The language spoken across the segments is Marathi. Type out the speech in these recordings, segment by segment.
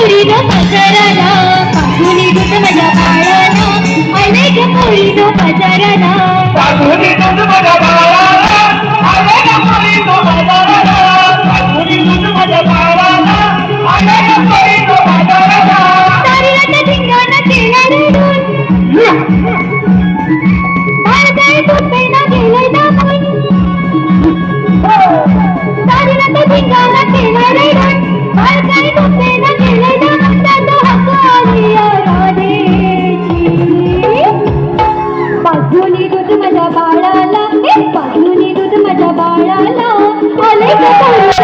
आले ग पोरी ग पसराला पाजूनी दूध माझ्या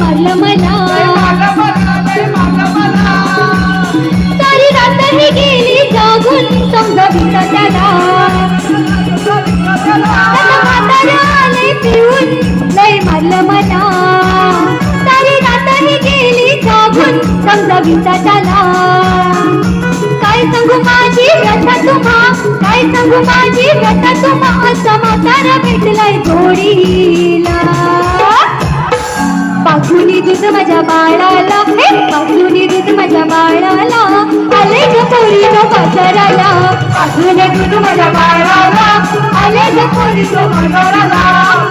मारलं मला सारी रात ही गेली जागून समजा त्याला. आलंय पिऊन लय मारलं मला. सारी रात ही गेली जागून समजा त्याला. काय सांगू माझी व्यथा तुम्हा? काय सांगू माझी व्यथा तुम्हा? असा म्हातारा भेटलाय जोडीला दूध माझ्या बाळाला. हे पाखुनी दूध माझ्या बाळाला. आले ग पोरी ग बाजाराला. पाठवली दूध माझ्या बाळाला. आले ग पोरी तो बाजाराला.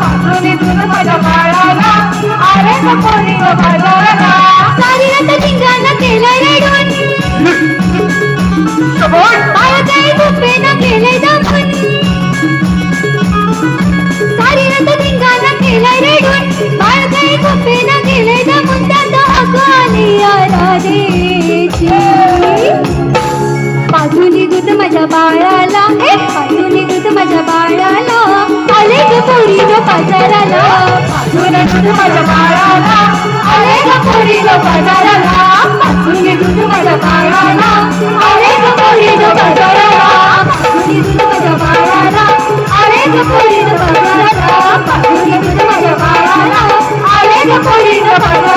पाठवली दूध माझ्या बाळाला. आले का पोरी तो बाजाराला. सारी रात धिंगाणा केला रडून. बाळ काय झोपेना गेले दाबून राधेची पाजूनी दूध माझ्या बाळाला पाठवली पाजूनी दूध माझ्या बाळाला आले ग पोरी ग बाजाराला पाठवली दूध माझ्या बाळाला आले ग पोरी ग बाजाराला पाठवली दूध माझ्या बाळाला आले ग पोरी ग बाजाराला पाठवली दूध माझ्या बाळाला आले ग पोरी ग बाजाराला पाठवली दूध माझ्या बाळाला आले ग पोरी ग बाजाराला